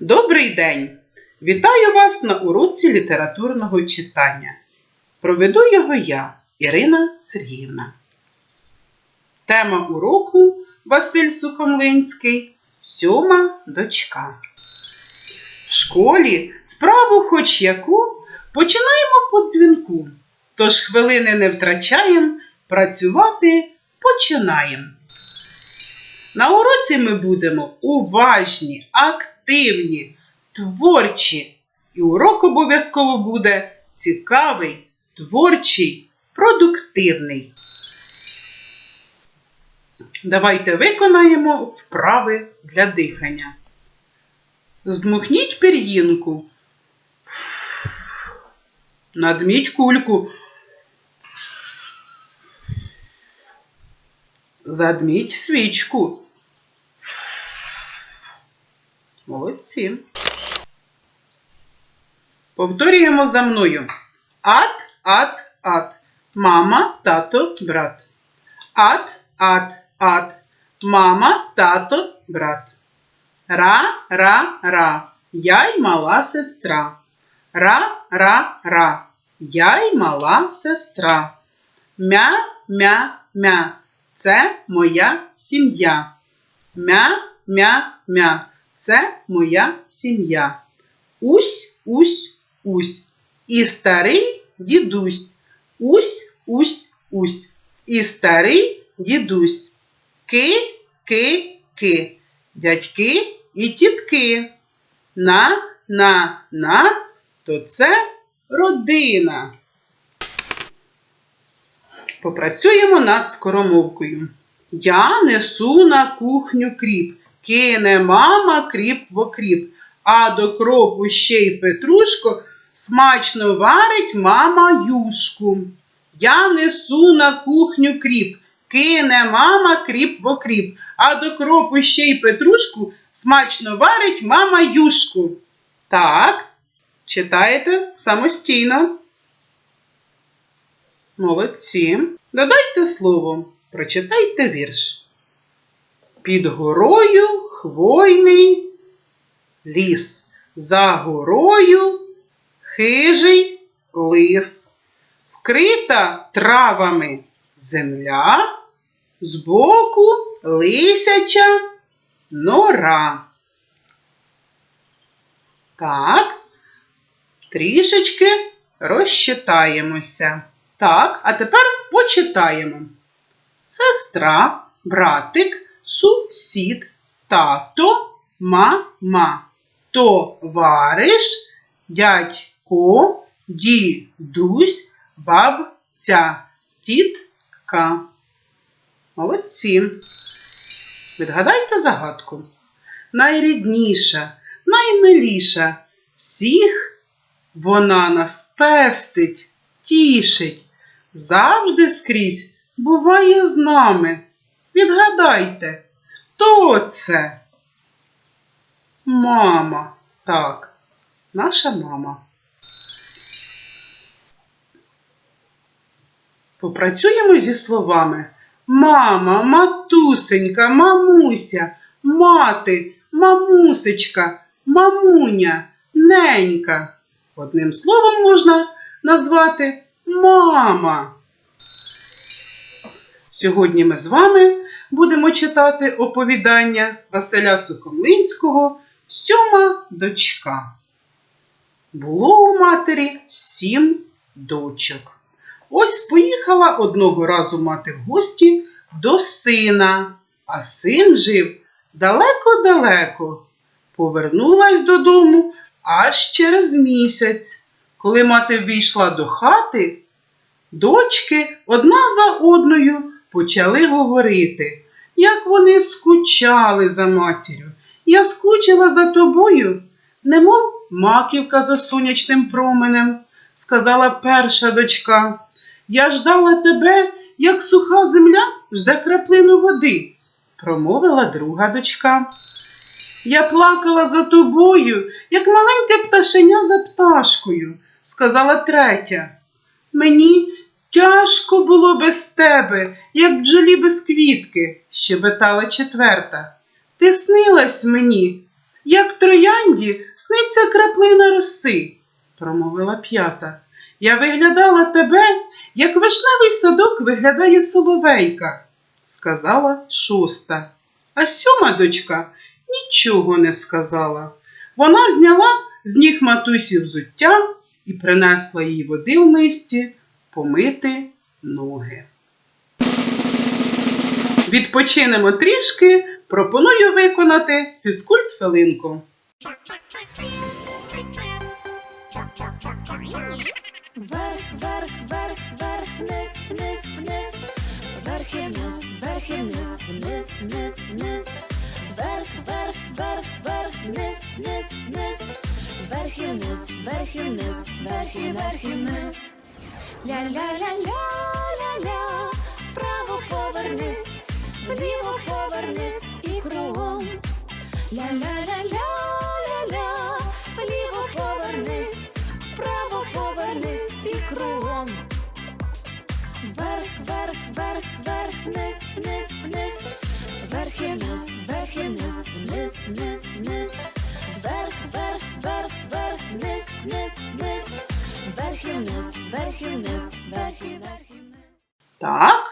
Добрий день! Вітаю вас на уроці літературного читання. Проведу його я, Ірина Сергіївна. Тема уроку Василь Сухомлинський Сьома дочка. В школі справу хоч яку починаємо по дзвінку, тож хвилини не втрачаємо, працювати починаємо. На уроці ми будемо уважні, активні, творчі. І урок обов'язково буде цікавий, творчий, продуктивний. Давайте виконаємо вправи для дихання. Здмухніть пір'їнку. Надміть кульку. Задміть свічку. Молодці. Повторюємо за мною. Ат, ат, ат. Мама, тато, брат. Ат, ат, ат. Мама, тато, брат. Ра, ра, ра. Я й мала сестра. Ра, ра, ра. Я й мала сестра. Мя, мя, мя. Це моя сім'я. Мя, мя, мя. Це моя сім'я. Усь, усь, усь. І старий дідусь. Усь, усь, усь. І старий дідусь. Ки, ки, ки. Дядьки і тітки. На, на, на, то це родина. Попрацюємо над скоромовкою. Я несу на кухню кріп, кине мама кріп в окріп, а до кропу ще й петрушко смачно варить мама юшку. Я несу на кухню кріп, кине мама кріп в окріп, а до кропу ще й петрушку смачно варить мама юшку. Так, читаєте самостійно. Молодці. Додайте слово, прочитайте вірш. Під горою хвойний ліс, за горою хижий лис, вкрита травами земля, збоку лисяча нора. Так, трішечки розчитаємося. Так, а тепер почитаємо. Сестра, братик, сусід, тато, мама, товариш, дядько, дідусь, бабця, тітка. Молодці. Відгадайте загадку. Найрідніша, наймиліша всіх вона нас пестить, тішить, завжди скрізь буває з нами. Відгадайте, хто це? Мама. Так, наша мама. Попрацюємо зі словами мама, матусенька, мамуся, мати, мамусечка, мамуня, ненька. Одним словом можна назвати мама. Сьогодні ми з вами будемо читати оповідання Василя Сухомлинського Сьома дочка. Було у матері сім дочок. Ось поїхала одного разу мати в гості до сина, а син жив далеко-далеко. Повернулась додому аж через місяць. Коли мати ввійшла до хати, дочки одна за одною почали говорити, як вони скучали за матір'ю. Я скучила за тобою, немов маківка за сонячним променем, сказала перша дочка. Я ждала тебе, як суха земля жде краплину води, промовила друга дочка. Я плакала за тобою, як маленьке пташеня за пташкою, сказала третя. Мені тяжко було без тебе, як бджолі без квітки, щебетала четверта. Ти снилась мені, як троянді сниться краплина роси, промовила п'ята. Я виглядала тебе, як вишневий садок виглядає соловейка, сказала шоста. А сьома дочка нічого не сказала. Вона зняла з ніг матусі взуття і принесла їй води в мисці помити ноги. Відпочинемо трішки, пропоную виконати фізкульт хвилинку. Вверх, вверх, вверх, вверх, вниз, вниз, вниз, вверх і вниз, вверх і вниз, вниз, вниз, вниз, вверх, вверх, вверх, вверх, вниз, вниз, вниз, вверх і вниз, вверх вниз. Ля-ля-ля-ля-ля-ля, вправо повернись, вліво повернись і кругом. Ля-ля-ля-ля-ля-ля, вліво повернись, вправо повернись і кругом. Вверх, вверх, вверх, вверх, вниз, вниз, вниз, вверх і вниз, вверх і вниз, вниз, вниз, вниз, вверх, вверх, вверх, вверх, вниз, вниз, вниз, вверх і вниз, вверх і вниз, вверх і вниз. Так,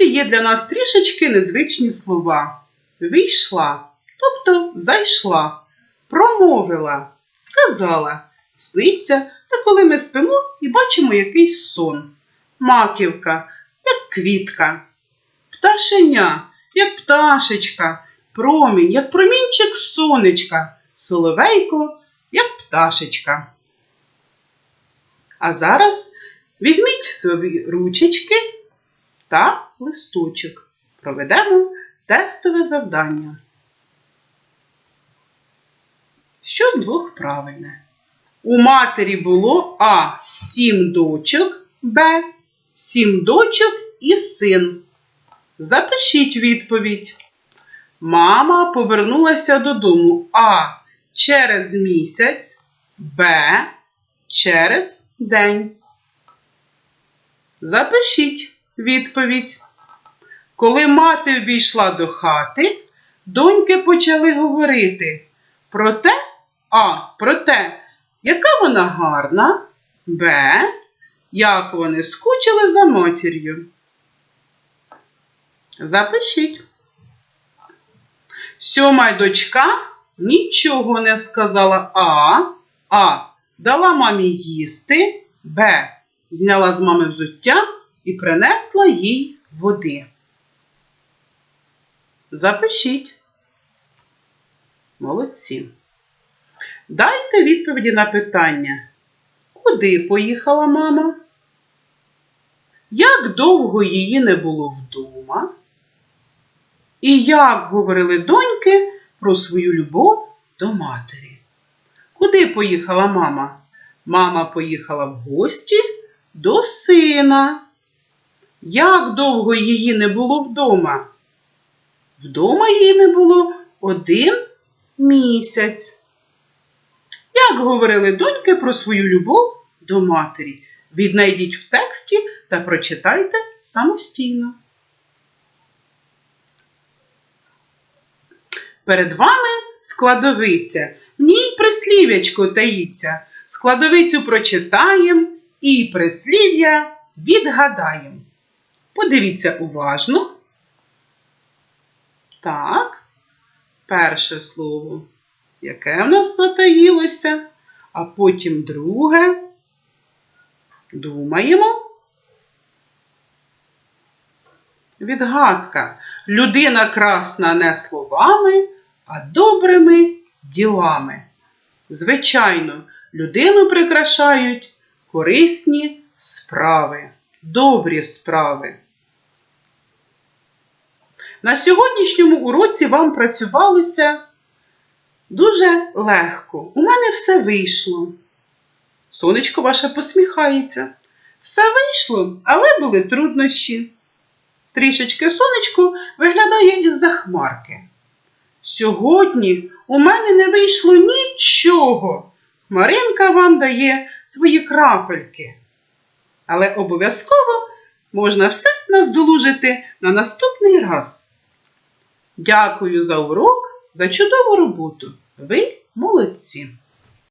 у є для нас трішечки незвичні слова. Війшла, тобто зайшла, промовила, сказала. Сниться це коли ми спимо і бачимо якийсь сон. Маківка, як квітка. Пташеня, як пташечка, промінь, як промінчик сонечка, соловейко, як пташечка. А зараз візьміть собі ручечки та листочок. Проведемо тестове завдання. Що з двох правильне? У матері було А. Сім дочок, Б. Сім дочок і син. Запишіть відповідь. Мама повернулася додому А. Через місяць, Б. Через день. Запишіть відповідь. Коли мати ввійшла до хати, доньки почали говорити про те, а про те, яка вона гарна, Б. Як вони скучили за матір'ю. Запишіть. Сьома дочка нічого не сказала А. А. Дала мамі їсти, Б. Зняла з мами взуття і принесла їй води. Запишіть. Молодці. Дайте відповіді на питання. Куди поїхала мама? Як довго її не було вдома? І як говорили доньки про свою любов до матері? Куди поїхала мама? Мама поїхала в гості до сина. Як довго її не було вдома? Вдома її не було один місяць. Як говорили доньки про свою любов до матері? Віднайдіть в тексті та прочитайте самостійно. Перед вами складовиця. В ній прислів'ячко таїться. Складовицю прочитаємо і прислів'я відгадаємо. Подивіться уважно. Так, перше слово, яке в нас затаїлося, а потім друге. Думаємо. Відгадка. Людина красна не словами, а добрими ділами. Звичайно, людину прикрашають корисні справи, добрі справи. На сьогоднішньому уроці вам працювалося дуже легко. У мене все вийшло. Сонечко ваше посміхається. Все вийшло, але були труднощі. Трішечки сонечко виглядає із-за хмарки. Сьогодні у мене не вийшло нічого. Маринка вам дає свої крапельки. Але обов'язково можна все наздолужити на наступний раз. Дякую за урок, за чудову роботу. Ви молодці!